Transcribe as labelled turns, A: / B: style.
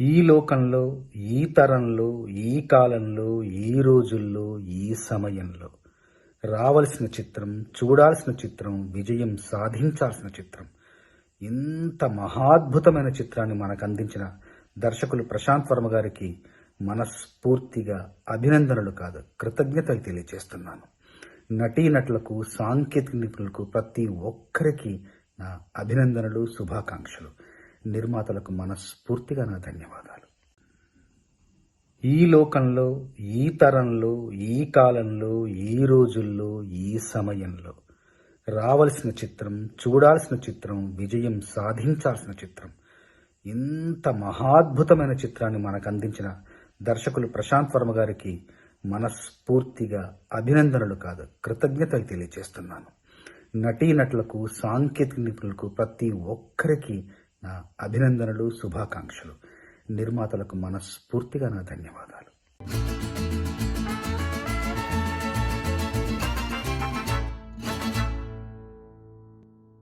A: ఈ లోకంలో ఈ తరంలో ఈ కాలంలో ఈ రోజుల్లో ఈ సమయంలో రావలసిన చిత్రం చూడాల్సిన చిత్రం విజయం సాధించాల్సిన చిత్రం. ఇంత మహాద్భుతమైన చిత్రాన్ని మనకు అందించిన దర్శకులు ప్రశాంత్ వర్మ గారికి మనస్ఫూర్తిగా అభినందనలు కాదు కృతజ్ఞతలు తెలియజేస్తున్నాను. నటీనటులకు సాంకేతిక నిపుణులకు ప్రతి ఒక్కరికి నా అభినందనలు శుభాకాంక్షలు. నిర్మాతలకు మనస్ఫూర్తిగా నా ధన్యవాదాలు. ఈ లోకంలో ఈ తరంలో ఈ కాలంలో ఈ రోజుల్లో ఈ సమయంలో రావలసిన చిత్రం చూడాల్సిన చిత్రం విజయం సాధించాల్సిన చిత్రం ఇంత మహాద్భుతమైన చిత్రాన్ని మనకు అందించిన దర్శకులు ప్రశాంత్ వర్మ గారికి మనస్ఫూర్తిగా అభినందనలు కాదు కృతజ్ఞతలు తెలియజేస్తున్నాను. నటీనటులకు సాంకేతిక నిపుణులకు ప్రతి ఒక్కరికి నా అభినందనలు శుభాకాంక్షలు. నిర్మాతలకు మనస్ఫూర్తిగా నా ధన్యవాదాలు.